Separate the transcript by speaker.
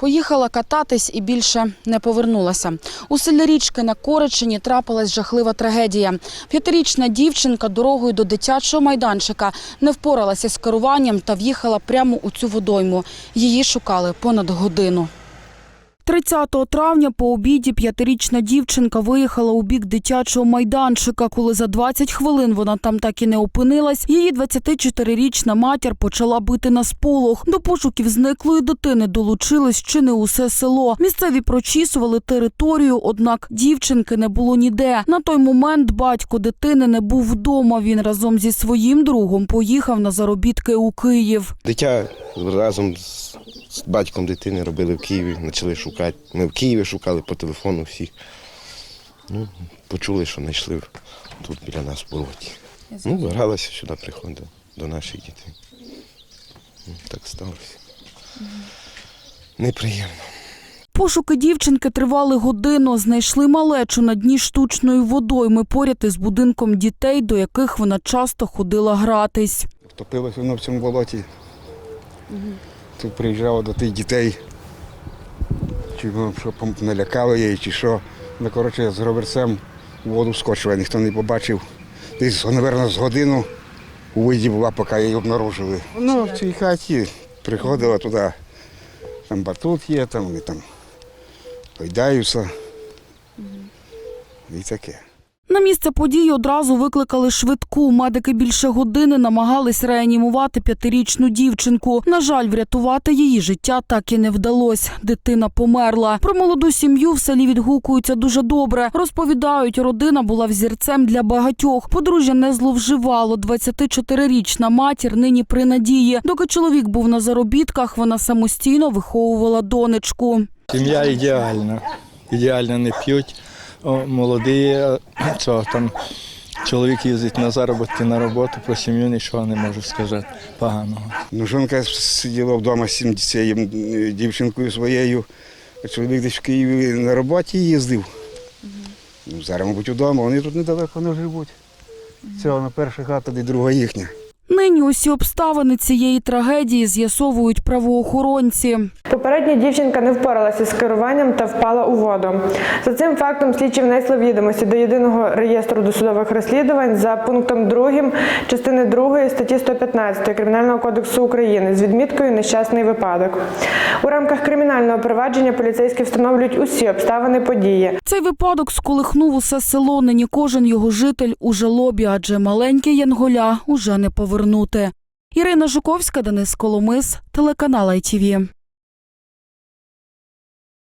Speaker 1: Поїхала кататись і більше не повернулася. У селі Річки на Коричині трапилась жахлива трагедія. П'ятирічна дівчинка дорогою до дитячого майданчика не впоралася з керуванням та в'їхала прямо у цю водойму. Її шукали понад годину. 30 травня по обіді п'ятирічна дівчинка виїхала у бік дитячого майданчика. Коли за 20 хвилин вона там так і не опинилась, її 24-річна матір почала бити на сполох. До пошуків зниклої дитини долучилось чи не усе село. Місцеві прочісували територію, однак дівчинки не було ніде. На той момент батько дитини не був вдома. Він разом зі своїм другом поїхав на заробітки у Київ.
Speaker 2: Дитя разом з, з батьком дитини робили в Києві, почали шукати. Ми в Києві шукали по телефону всіх. Ну, почули, що знайшли тут біля нас в болоті. Ну, гралася сюди, приходила до наших дітей. Ну, Так сталося. Неприємно.
Speaker 1: Пошуки дівчинки тривали годину. Знайшли малечу на дні штучної водойми поряд із будинком дітей, до яких вона часто ходила гратись.
Speaker 3: Втопилось воно в цьому болоті. Тут приїжджало до тих дітей, чи воно що налякало її, чи що. Ну, коротше, з гроберцем у воду скочила, ніхто не побачив. Десь, мабуть, з годину у воді була, поки її обнаружили. Ну, в цій хаті приходила туди, там батут є, там вони там гойдаються. І таке.
Speaker 1: На місце події одразу викликали швидку. Медики більше години намагались реанімувати п'ятирічну дівчинку. На жаль, врятувати її життя так і не вдалося. Дитина померла. Про молоду сім'ю в селі відгукуються дуже добре. Розповідають, родина була взірцем для багатьох. Подружжя не зловживало. 24-річна матір нині при надії. Доки чоловік був на заробітках, вона самостійно виховувала донечку.
Speaker 4: Сім'я ідеальна. Ідеально не п'ють. О, молоді, е, що там чоловік їздить на заробітки на роботу, про сім'ю нічого не можу сказати поганого.
Speaker 3: Ну, жінка сиділа вдома з цією дівчинкою своєю, а чоловік десь в Києві на роботі їздив. Ну, зараз, мабуть, вдома, вони тут недалеко не живуть. Це вона перша хата, де друга їхня.
Speaker 1: Нині усі обставини цієї трагедії з'ясовують правоохоронці.
Speaker 5: Попередня дівчинка не впоралася з керуванням та впала у воду. За цим фактом слідчі внесли відомості до єдиного реєстру досудових розслідувань за пунктом 2 частини 2 статті 115 Кримінального кодексу України з відміткою нещасний випадок. У рамках кримінального провадження поліцейські встановлюють усі обставини події.
Speaker 1: Цей випадок сколихнув усе село. Нині кожен його житель у жалобі, адже маленьке Янголя уже не повернути. Ірина Жуковська, Денис Коломис, телеканал ITV.